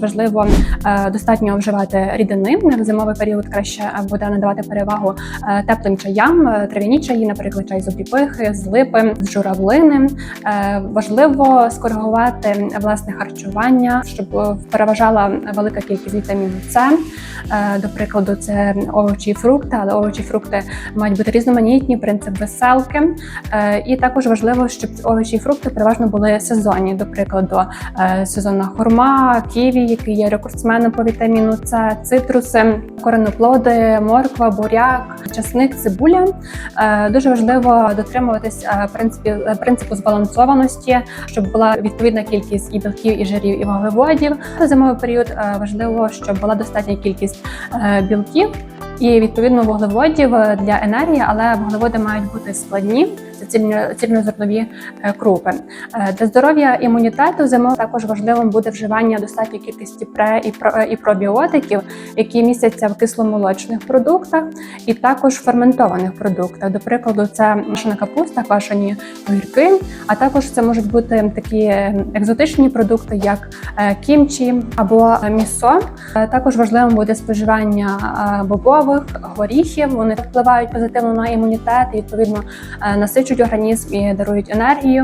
Важливо е, достатньо вживати рідини. В зимовий період краще буде надавати перевагу е, теплим чаям, е, трав'яні чаї, наприклад, чай з обліпихи, з липи, з журавлини. Важливо скоригувати власне харчування, щоб переважала велика кількість вітаміну С. До прикладу, це овочі і фрукти, але овочі і фрукти мають бути різноманітні, принцип веселки. І також важливо, щоб овочі і фрукти переважно були сезонні. До прикладу, сезонна хурма, ківі, який є рекордсменом по вітаміну С, цитруси, кореноплоди, морква, буряк, часник, цибуля. Е, Дуже важливо дотримуватись е, принципі принципу збалансованості, щоб була відповідна кількість і білків, і жирів, і вуглеводів. У зимовий період е, важливо, щоб була достатня кількість е, білків. І відповідно вуглеводів е, для енергії, але вуглеводи мають бути складні, це цільнозернові е, крупи. Е, Для здоров'я імунітету зимою також важливим буде вживання достатньої кількості пре і про і пробіотиків, які містяться в кисломолочних продуктах, і також ферментованих продуктах. До прикладу, це машина капуста, квашені огірки, а також це можуть бути такі екзотичні продукти, як е, кімчі або місо. Е, Також важливим буде споживання е, бобових горіхів. Вони впливають позитивно на імунітет і відповідно е, насичують організм і дарують енергію.